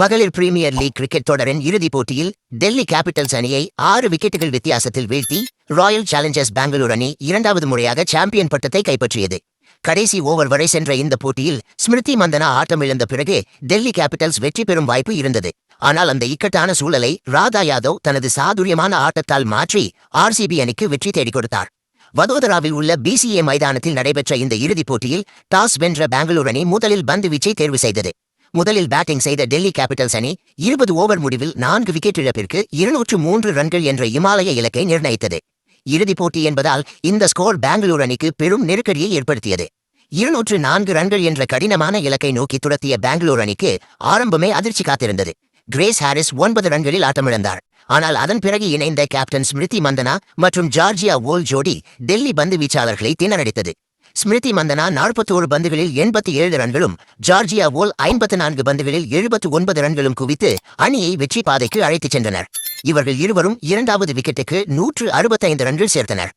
மகளிர் premier league cricket தொடரின் இறுதிப் போட்டியில் டெல்லி கேபிட்டல்ஸ் அணியை ஆறு விக்கெட்டுகள் வித்தியாசத்தில் வீழ்த்தி ராயல் சேலஞ்சர்ஸ் பெங்களூர் அணி இரண்டாவது முறையாக சாம்பியன் பட்டத்தை கைப்பற்றியது. கடைசி ஓவர் வரை சென்ற இந்த போட்டியில் ஸ்மிருதி மந்தனா ஆட்டமிழந்த பிறகு டெல்லி கேபிட்டல்ஸ் வெற்றி பெறும் வாய்ப்பு இருந்தது. ஆனால் அந்த இக்கட்டான சூழலை ராதா யாதவ் தனது சாதுரியமான ஆட்டத்தால் மாற்றி ஆர்சிபி அணிக்கு வெற்றி தேடிக் கொடுத்தார். வதோதராவில் உள்ள பிசிஏ மைதானத்தில் நடைபெற்ற இந்த இறுதிப் போட்டியில் டாஸ் வென்ற பெங்களூர் அணி முதலில் பந்து வீச்சை தேர்வு செய்தது. முதலில் பேட்டிங் செய்த டெல்லி கேபிட்டல்ஸ் அணி இருபது ஓவர் முடிவில் நான்கு விக்கெட் இழப்பிற்கு இருநூற்று மூன்று ரன்கள் என்ற இமாலய இலக்கை நிர்ணயித்தது. இறுதிப் போட்டி என்பதால் இந்த ஸ்கோர் பெங்களூர் அணிக்கு பெரும் நெருக்கடியை ஏற்படுத்தியது. இருநூற்று நான்கு ரன்கள் என்ற கடினமான இலக்கை நோக்கி துரத்திய பெங்களூர் அணிக்கு ஆரம்பமே அதிர்ச்சி காத்திருந்தது. கிரேஸ் ஹாரிஸ் ஒன்பது ரன்களில் ஆட்டமிழந்தார். ஆனால் அதன் பிறகு இணைந்த கேப்டன் ஸ்மிருதி மந்தனா மற்றும் ஜார்ஜியா வோல் ஜோடி டெல்லி பந்து வீச்சாளர்களை திணறடித்தது. ஸ்மிருதி மந்தனா நாற்பத்தோரு பந்துகளில் எண்பத்தி ஏழு ரன்களும் ஜார்ஜியா வோல் ஐம்பத்து நான்கு பந்துகளில் எழுபத்து ஒன்பது ரன்களும் குவித்து அணியை வெற்றி பாதைக்கு அழைத்துச் சென்றனர். இவர்கள் இருவரும் இரண்டாவது விக்கெட்டுக்கு நூற்று அறுபத்தைந்து ரன்கள் சேர்த்தனர்.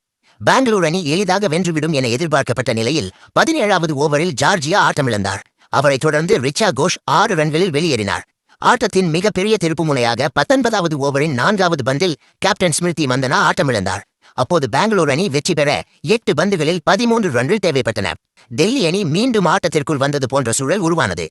பெங்களூர் அணி எளிதாக வென்றுவிடும் என எதிர்பார்க்கப்பட்ட நிலையில் பதினேழாவது ஓவரில் ஜார்ஜியா ஆட்டமிழந்தார். அவரைத் தொடர்ந்து ரிச்சா கோஷ் ஆறு ரன்களில் வெளியேறினார். ஆட்டத்தின் மிகப்பெரிய திருப்புமுனையாக பத்தொன்பதாவது ஓவரின் நான்காவது பந்தில் கேப்டன் ஸ்மிருதி மந்தனா ஆட்டமிழந்தார். அப்போது பெங்களூர் அணி வெற்றி பெற எட்டு பந்துகளில் பதிமூன்று ரன்கள் தேவைப்பட்டன. டெல்லி அணி மீண்டும் ஆட்டத்திற்குள் வந்தது போன்ற சூழல் உருவானது.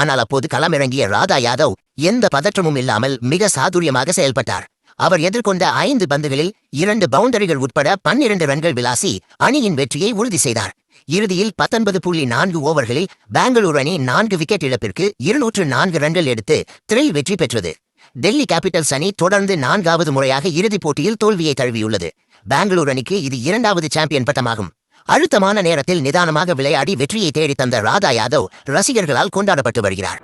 ஆனால் அப்போது களமிறங்கிய ராதா யாதவ் எந்த பதற்றமும் இல்லாமல் மிக சாதுரியமாக செயல்பட்டார். அவர் எதிர்கொண்ட ஐந்து பந்துகளில் இரண்டு பவுண்டரிகள் உட்பட பன்னிரண்டு ரன்கள் விளாசி அணியின் வெற்றியை உறுதி செய்தார். இறுதியில் பத்தொன்பது புள்ளி நான்கு ஓவர்களில் பெங்களூர் அணி நான்கு விக்கெட் இழப்பிற்கு இருநூற்று நான்கு ரன்கள் எடுத்து த்ரில் வெற்றி பெற்றது. டெல்லி கேபிட்டல்ஸ் அணி தொடர்ந்து நான்காவது முறையாக இறுதிப் போட்டியில் தோல்வியை தழுவியுள்ளது. பெங்களூர் அணிக்கு இது இரண்டாவது சாம்பியன் பட்டமாகும். அழுத்தமான நேரத்தில் நிதானமாக விளையாடி வெற்றியை தேடித் தந்த ராதா யாதவ் ரசிகர்களால் கொண்டாடப்பட்டு வருகிறார்.